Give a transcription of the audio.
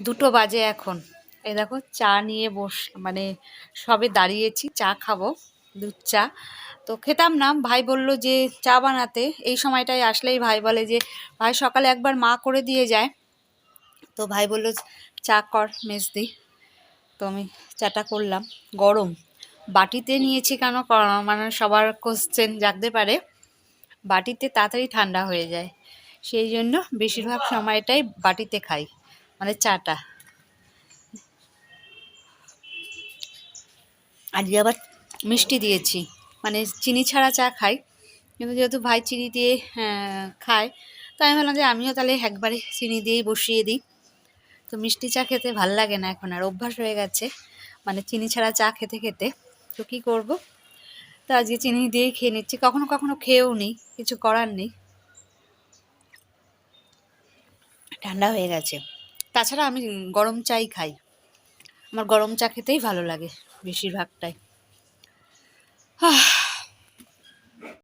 দুটো বাজে এখন। এই দেখো, চা নিয়ে বস মানে সবে দাঁড়িয়েছি, চা খাব, দুধ চা। তো খেতাম না, ভাই বলল যে চা বানাতে। এই সময়টায় আসলেই ভাই বলে যে, ভাই সকালে একবার মা করে দিয়ে যায়। তো ভাই বলল, চা কর মেজদি। তো আমি চাটা করলাম। গরম। বাটিতে নিয়েছি কেন? মানে সবার কোশ্চেন জাগতে পারে। বাটিতে তাড়াতাড়ি ঠান্ডা হয়ে যায়। সেই জন্য বেশিরভাগ সময়টাই বাটিতে খাই। মানে চাটা। আজকে আবার মিষ্টি দিয়েছি। মানে চিনি ছাড়া চা খাই। কিন্তু যেহেতু ভাই চিনি দিয়ে আহ, খায় তাই আমি ভাবলাম যে আমিও তাহলে একবারে চিনি দিয়েই বসিয়ে দিই। তো মিষ্টি চা খেতে ভালো লাগে না এখন আর অভ্যাস হয়ে গেছে। মানে চিনি ছাড়া চা খেতে খেতে। তো কী করব? তো আজকে চিনি দিয়েই খেয়ে নিচ্ছি। কখনো কখনো খেয়েও নিই কিছু করার নেই। ঠান্ডা হয়ে গেছে। তাছাড়া আমি গরম চাই খাই। আমার গরম চা খেতেই ভালো লাগে বেশিরভাগটাই।